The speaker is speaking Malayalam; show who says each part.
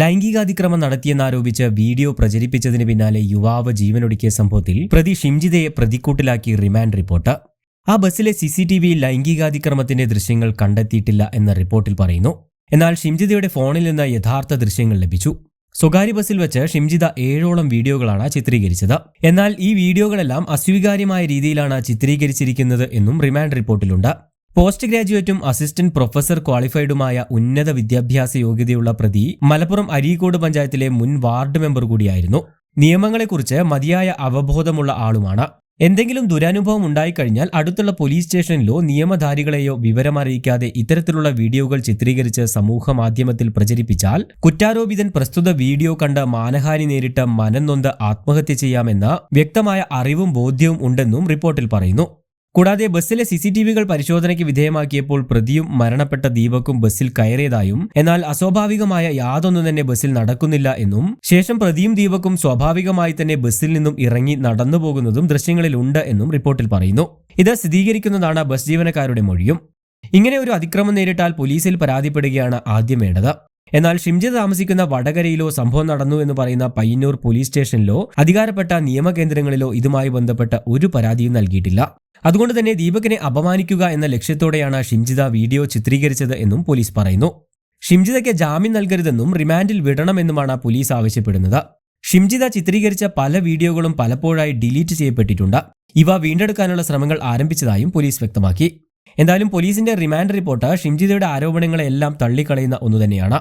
Speaker 1: ലൈംഗികാതിക്രമം നടത്തിയെന്നാരോപിച്ച് വീഡിയോ പ്രചരിപ്പിച്ചതിന് പിന്നാലെ യുവാവ് ജീവനൊടുക്കിയ സംഭവത്തിൽ പ്രതി ഷിംജിതയെ പ്രതിക്കൂട്ടിലാക്കി റിമാൻഡ് റിപ്പോർട്ട്. ആ ബസ്സിലെ സി സി ടി വിയിൽ ലൈംഗികാതിക്രമത്തിന്റെ ദൃശ്യങ്ങൾ കണ്ടെത്തിയിട്ടില്ല എന്ന റിപ്പോർട്ടിൽ പറയുന്നു. എന്നാൽ ഷിംജിതയുടെ ഫോണിൽ നിന്ന് യഥാർത്ഥ ദൃശ്യങ്ങൾ ലഭിച്ചു. സ്വകാര്യ ബസ്സിൽ വെച്ച് ഷിംജിത ഏഴോളം വീഡിയോകളാണ് ചിത്രീകരിച്ചത്. എന്നാൽ ഈ വീഡിയോകളെല്ലാം അസ്വീകാര്യമായ രീതിയിലാണ് ചിത്രീകരിച്ചിരിക്കുന്നത് എന്നും റിമാൻഡ് റിപ്പോർട്ടിലുണ്ട്. പോസ്റ്റ് ഗ്രാജുവേറ്റും അസിസ്റ്റന്റ് പ്രൊഫസർ ക്വാളിഫൈഡുമായ ഉന്നത വിദ്യാഭ്യാസ യോഗ്യതയുള്ള പ്രതി മലപ്പുറം അരീക്കോട് പഞ്ചായത്തിലെ മുൻ വാർഡ് മെമ്പർ കൂടിയായിരുന്നു. നിയമങ്ങളെക്കുറിച്ച് മതിയായ അവബോധമുള്ള ആളുമാണ്. എന്തെങ്കിലും ദുരനുഭവം ഉണ്ടായിക്കഴിഞ്ഞാൽ അടുത്തുള്ള പോലീസ് സ്റ്റേഷനിലോ നിയമധാരികളെയോ വിവരമറിയിക്കാതെ ഇത്തരത്തിലുള്ള വീഡിയോകൾ ചിത്രീകരിച്ച് സമൂഹ മാധ്യമത്തിൽ പ്രചരിപ്പിച്ചാൽ കുറ്റാരോപിതൻ പ്രസ്തുത വീഡിയോ കണ്ട് മാനഹാനി നേരിട്ട് മനംനൊന്ത് ആത്മഹത്യ ചെയ്യാമെന്ന വ്യക്തമായ അറിവും ബോധ്യവും ഉണ്ടെന്നും റിപ്പോർട്ടിൽ പറയുന്നു. കൂടാതെ ബസ്സിലെ സി സി ടി വികൾ പരിശോധനയ്ക്ക് വിധേയമാക്കിയപ്പോൾ പ്രതിയും മരണപ്പെട്ട ദീപക്കും ബസ്സിൽ കയറിയതായും എന്നാൽ അസ്വാഭാവികമായ യാതൊന്നും തന്നെ ബസ്സിൽ നടക്കുന്നില്ല എന്നും ശേഷം പ്രതിയും ദീപക്കും സ്വാഭാവികമായി തന്നെ ബസ്സിൽ നിന്നും ഇറങ്ങി നടന്നുപോകുന്നതും ദൃശ്യങ്ങളിലുണ്ട് എന്നും റിപ്പോർട്ടിൽ പറയുന്നു. ഇത് സ്ഥിരീകരിക്കുന്നതാണ് ബസ് ജീവനക്കാരുടെ മൊഴിയും. ഇങ്ങനെ ഒരു അതിക്രമം നേരിട്ടാൽ പോലീസിൽ പരാതിപ്പെടുകയാണ് ആദ്യം വേണ്ടത്. എന്നാൽ ഷിംജി താമസിക്കുന്ന വടകരയിലോ സംഭവം നടന്നു എന്ന് പറയുന്ന പയ്യന്നൂർ പോലീസ് സ്റ്റേഷനിലോ അധികാരപ്പെട്ട നിയമകേന്ദ്രങ്ങളിലോ ഇതുമായി ബന്ധപ്പെട്ട ഒരു പരാതിയും നൽകിയിട്ടില്ല. അതുകൊണ്ട് തന്നെ ദീപകിനെ അപമാനിക്കുക എന്ന ലക്ഷ്യത്തോടെയാണ് ഷിംജിത വീഡിയോ ചിത്രീകരിച്ചത് എന്നും പോലീസ് പറയുന്നു. ഷിംജിതയ്ക്ക് ജാമ്യം നൽകരുതെന്നും റിമാൻഡിൽ വിടണമെന്നുമാണ് പോലീസ് ആവശ്യപ്പെടുന്നത്. ഷിംജിത ചിത്രീകരിച്ച പല വീഡിയോകളും പലപ്പോഴായി ഡിലീറ്റ് ചെയ്യപ്പെട്ടിട്ടുണ്ട്. ഇവ വീണ്ടെടുക്കാനുള്ള ശ്രമങ്ങൾ ആരംഭിച്ചതായും പോലീസ് വ്യക്തമാക്കി. എന്തായാലും പോലീസിന്റെ റിമാൻഡ് റിപ്പോർട്ട് ഷിംജിതയുടെ ആരോപണങ്ങളെല്ലാം തള്ളിക്കളയുന്ന ഒന്നു തന്നെയാണ്.